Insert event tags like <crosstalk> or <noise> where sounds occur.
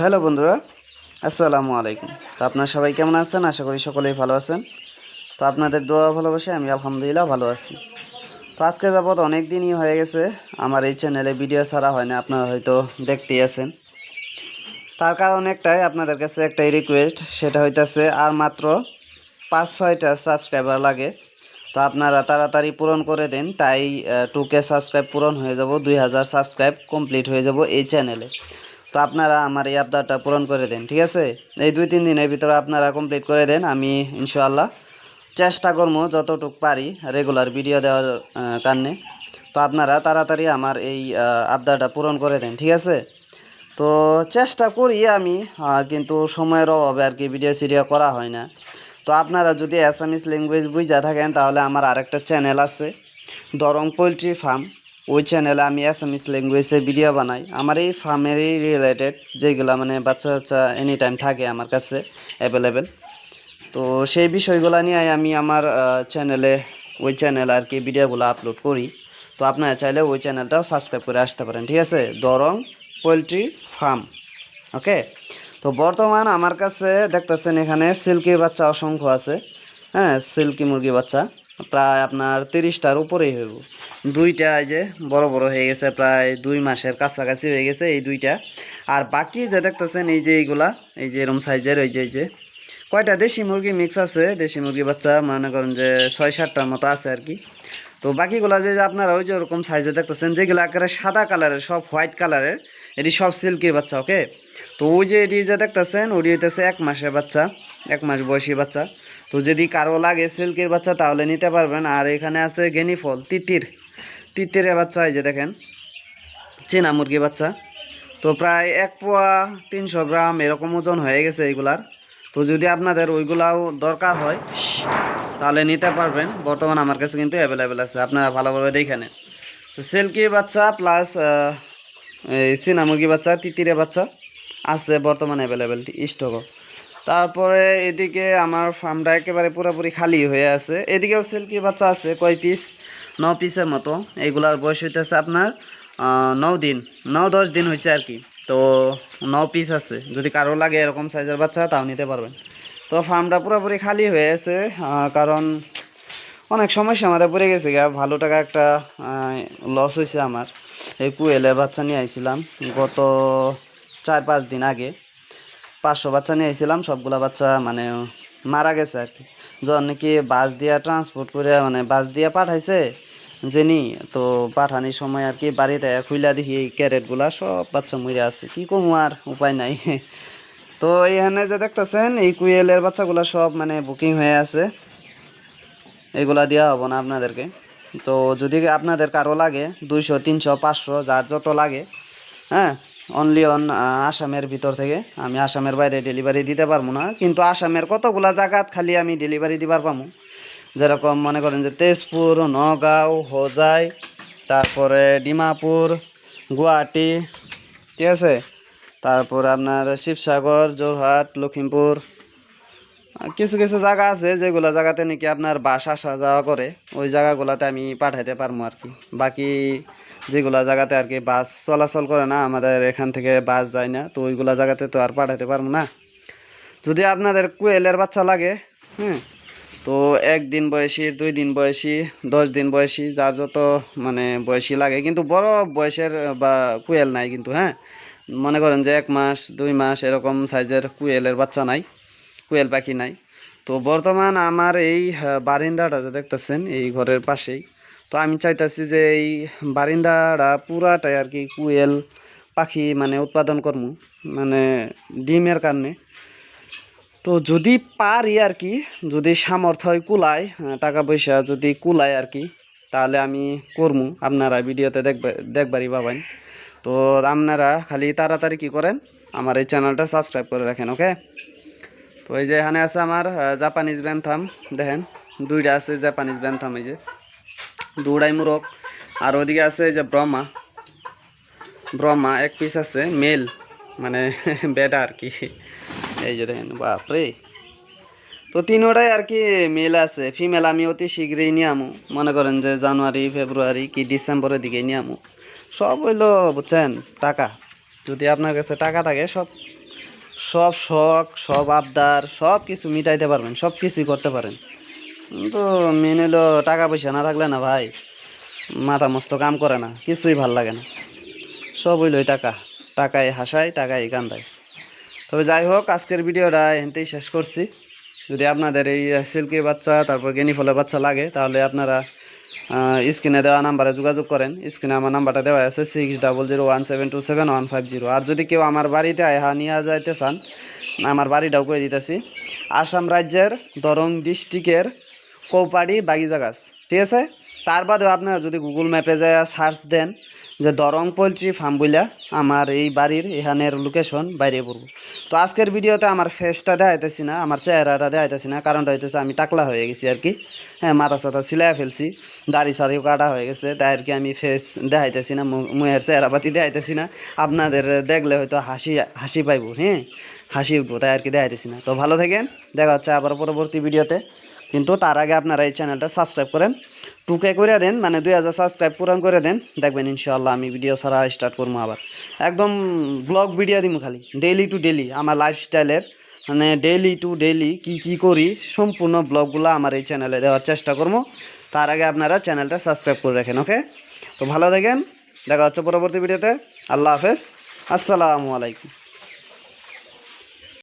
Hello বন্ধুরা, আসসালামু আলাইকুম। তো আপনারা সবাই কেমন আছেন? আশা করি সকলেই ভালো আছেন। তো আপনাদের দোয়া ভালোবাসে আমি আলহামদুলিল্লাহ ভালো আছি। তো আজকে যাবৎ অনেক দিনই হয়ে গেছে। আমার এই চ্যানেলে ভিডিও ছাড়া হয় না, আপনারা হয়তো দেখতেই আছেন। তার কারণ একটাই, আপনাদের কাছে একটাই রিকোয়েস্ট সেটা হইতেছে আর মাত্র পাঁচ ছয়টা সাবস্ক্রাইবার লাগে। তো আপনারা তাড়াতাড়ি পূরণ করে দিন, তাই টুকে সাবস্ক্রাইব পূরণ হয়ে যাব, দুই হাজার সাবস্ক্রাইব কমপ্লিট হয়ে যাব এই চ্যানেলে তো আপনারা আমার এই আবদারটা পূরণ করে দেন, ঠিক আছে? এই দুই, তিন দিনের ভিতরে আপনারা কমপ্লিট করে দেন, আমি ইনশাআল্লাহ চেষ্টা করব যতটুক পারি রেগুলার ভিডিও দেওয়ার কারণে। তো আপনারা তাড়াতাড়ি আমার এই আবদারটা পূরণ করে দেন, ঠিক আছে? তো চেষ্টা করি আমি কিন্তু সময়ের অভাবে আর কি ভিডিও সিডিও করা হয় না। তো আপনারা যদি অ্যাসামিস ল্যাঙ্গুয়েজ বুঝা থাকেন, তাহলে আমার আরেকটা চ্যানেল আছে দরং পোলট্রি ফার্ম ওই চ্যানেলে আমি অ্যাসামিস ল্যাঙ্গুয়েজের ভিডিও বানাই। আমার এই ফার্মেরই রিলেটেড যেগুলো মানে বাচ্চা বাচ্চা এনি টাইম থাকে আমার কাছে অ্যাভেলেবেল তো সেই বিষয়গুলো নিয়ে আমি আমার চ্যানেলে ওই চ্যানেল আর কি ভিডিওগুলো আপলোড করি। তো আপনারা চাইলে ওই চ্যানেলটাও সাবস্ক্রাইব করে আসতে পারেন, ঠিক আছে? দরং পোলট্রি ফার্ম ওকে তো বর্তমান আমার কাছে দেখতেছেন এখানে সিল্কির বাচ্চা অসংখ্য আছে। হ্যাঁ সিল্কি মুরগি বাচ্চা। প্রায় আপনার তিরিশটার উপরেই হইব। দুইটা এই যে বড় বড় হয়ে গেছে, প্রায় দুই মাসের কাছাকাছি হয়ে গেছে এই দুইটা। আর বাকি যে দেখতেছেন এই যে এইগুলা, এই যে এরম সাইজের ওই যে, এই যে। কয়টা দেশি মুরগি মিক্স আছে? দেশি মুরগি বাচ্চা, মনে করেন যে ছয় সাতটার মতো আছে আর কি। তো বাকিগুলা যে আপনারা ওই যে ওরকম সাইজে দেখতেছেন, যেগুলো একেবারে সাদা কালারের সব হোয়াইট কালারের এটি সব সিল্কের বাচ্চা ওকে তো ওই যে এটি যে দেখতেছেন, ওটি হইতেছে এক মাসের বাচ্চা, এক মাস বয়সী বাচ্চা। তো যদি কারও লাগে সিল্কের বাচ্চা, তাহলে নিতে পারবেন। আর এখানে আছে গেনি ফল তিতির। তিতিরের বাচ্চা এই যে দেখেন, চীনা মুরগি বাচ্চা। তো প্রায় এক পোয়া তিনশো গ্রাম এরকম ওজন হয়ে গেছে এইগুলার। তো যদি আপনাদের ওইগুলাও দরকার হয় তাহলে নিতে পারবেন। বর্তমান আমার কাছে কিন্তু অ্যাভেলেবেল আছে। আপনারা ভালোভাবে দেখে নেন। তো সিল্কি বাচ্চা প্লাস এই মুরগি বাচ্চা তিতিরে বাচ্চা আছে বর্তমানে অ্যাভেলেবেল স্টকও তারপরে এদিকে আমার ফার্মটা একেবারে পুরোপুরি খালি হয়ে আছে। এদিকেও সিল্কি বাচ্চা আছে, কয় পিস ন পিসের মতো। এইগুলার বয়স হইতেছে আপনার ন দিন। ন দশ দিন হয়েছে আর কি। তো ন পিস আছে। যদি কারও লাগে এরকম সাইজের বাচ্চা, তাও নিতে পারবেন। তো ফার্মটা পুরোপুরি খালি হয়ে আছে কারণ অনেক সমস্যা আমাদের পড়ে গেছে গা। ভালো টাকা একটা লস হয়েছে আমার। এই কুয়েলের বাচ্চা নিয়ে আইছিলাম গত চার পাঁচ দিন আগে। পাঁচশো বাচ্চা নিয়ে আইছিলাম, সবগুলা বাচ্চা মানে মারা গেছে আর কি। যখন নাকি বাস দিয়া ট্রান্সপোর্ট করে মানে বাস দিয়া পাঠাইছে জেনি, তো পাঠানির সময় আর কি বাড়িতে খুইলা দেখি এই ক্যারেটগুলা, সব বাচ্চা মরে আছে। কি কমু আর উপায় নাই। <laughs> তো এখানে যে দেখতেছেন, এই কুয়েলের বাচ্চাগুলা সব মানে বুকিং হয়ে আছে। এগুলা দেওয়া হব না আপনাদেরকে। তো যদি আপনাদের কারও লাগে, দুইশো, তিনশো, পাঁচশো, যার যত লাগে হ্যাঁ অনলি অন আসামের ভিতর থেকে আমি আসামের বাইরে ডেলিভারি দিতে পারব না। কিন্তু আসামের কতগুলা জায়গাত খালি আমি ডেলিভারি দিবার পাবো যেরকম মনে করেন যে তেজপুর, নগাঁও, হোজাই, তারপরে ডিমাপুর, গুয়াহাটি, ঠিক আছে? তারপর আপনার শিবসাগর যোরহাট আর কিছু কিছু জায়গা আছে যেগুলো জায়গাতে নাকি আপনার বাস আসা যাওয়া করে। ওই জায়গাগুলোতে আমি পাঠাইতে পারব আর কি। বাকি যেগুলা জায়গাতে আর কি বাস চলাচল করে না, আমাদের এখান থেকে বাস যায় না, তো ওইগুলা জায়গাতে তো আর পাঠাইতে পারব না। যদি আপনাদের কুয়েলের বাচ্চা লাগে হ্যাঁ তো একদিন বয়সী, দুই দিন বয়সী, দশ দিন বয়সী, যার যত মানে বয়সী লাগে, কিন্তু বড় বয়সের বা কুয়েল নাই কিন্তু হ্যাঁ মনে করেন যে এক মাস, দুই মাস এরকম সাইজের কুয়েলের বাচ্চা নাই, কুয়েল পাখি নাই। তো বর্তমান আমার এই বারিন্দাটা যে দেখতেছেন, এই ঘরের পাশেই, তো আমি চাইতেছি যে এই বারিন্দাটা পুরাটাই আর কি কুয়েল পাখি মানে উৎপাদন করব মানে ডিমের কারণে। তো যদি পারি আর কি, যদি সামর্থ্য কুলায় টাকা পয়সা যদি কুলায় আর কি, তাহলে আমি করব আপনারা ভিডিওতে দেখবে দেখবারই পাবেন। তো আপনারা খালি তাড়াতাড়ি কি করেন, আমার এই চ্যানেলটা সাবস্ক্রাইব করে রাখেন ওকে তো এই যে এখানে আছে আমার জাপানিজ ব্যান্থাম দেখেন, দুইটা আছে জাপানিজ ব্যান্থাম এই যে। দুটাই মুরগ, আর ওদিকে আছে এই যে ব্রহ্মা ব্রহ্মা এক পিস আছে মেল মানে <laughs> বেটা আর কি। এই যে দেখেন, বাপরে। তো তিনোটাই আর কি মেল আছে। ফিমেল আমি অতি শীঘ্রই নিয়ে আমু মনে করেন যে জানুয়ারি, ফেব্রুয়ারি কি ডিসেম্বরের দিকে নিয়ে আমু সব হইল, বুঝছেন, টাকা। যদি আপনার কাছে টাকা থাকে, সব সব শখ, সব আবদার, সব কিছু মিটাইতে পারবেন, সব কিছুই করতে পারেন। কিন্তু মেন হলো টাকা পয়সা না থাকলে না ভাই, মাথা মস্ত কাম করে না, কিছুই ভালো লাগে না। সব হইল টাকা। টাকায় হাসায়, টাকায় কান্দায়। তবে যাই হোক, আজকের ভিডিওটা এনতেই শেষ করছি। যদি আপনাদের এই সিল্কি বাচ্চা, তারপর গেনি ফলের বাচ্চা লাগে, তাহলে আপনারা স্ক্রিনে দেওয়া নাম্বারে যোগাযোগ করেন। স্ক্রিনে আমার নাম্বারটা দেওয়া আছে six double zero one seven two seven one five zero আর যদি কেউ আমার বাড়িতে আহা নিয়ে যাইতে চান, আমার বাড়িটাও করে দিতেছি। আসাম রাজ্যের দরং ডিস্ট্রিক্টের কৌপাড়ি বাগিজাগাছ ঠিক আছে? তার বাদেও আপনারা যদি গুগল ম্যাপে যায় সার্চ দেন যে দরং পোলট্রি ফার্ম বইলা আমার এই বাড়ির এখানের লোকেশন বাইরে পড়ব। তো আজকের ভিডিওতে আমার ফেসটা দেখাইতেছি না, আমার চেহারাটা দেখাইতেছি না, কারণটা হইতেছে আমি টাকলা হয়ে গেছি আর কি। হ্যাঁ মাথা সাথা সিলাই ফেলছি, দাড়ি সাড়িও কাটা হয়ে গেছে, তাই আর কি আমি ফেস দেখাইতেছি না, মু- মুহের চেহারাপাতি দেখাইতেছি না। আপনাদের দেখলে হয়তো হাসি হাসি পাইবো হ্যাঁ হাসি উঠবো, তাই আর কি দেখাইতেছি না। তো ভালো থাকেন, দেখা হচ্ছে আবার পরবর্তী ভিডিওতে। কিন্তু তার আগে আপনারা এই চ্যানেলটা সাবস্ক্রাইব করেন। টুকে করে দেন মানে দুই হাজার সাবস্ক্রাইব পূরণ করে দেন। দেখবেন ইনশাল্লাহ আমি ভিডিও ছাড়া স্টার্ট করব আবার। একদম ব্লগ ভিডিও দিব খালি ডেইলি টু ডেইলি আমার লাইফস্টাইলের মানে ডেইলি টু ডেইলি কি কি করি, সম্পূর্ণ ব্লগগুলো আমার এই চ্যানেলে দেওয়ার চেষ্টা করব। তার আগে আপনারা চ্যানেলটা সাবস্ক্রাইব করে রাখেন ওকে তো ভালো থাকেন, দেখা হচ্ছে পরবর্তী ভিডিওতে আল্লাহ হাফেজ, আসসালামু আলাইকুম।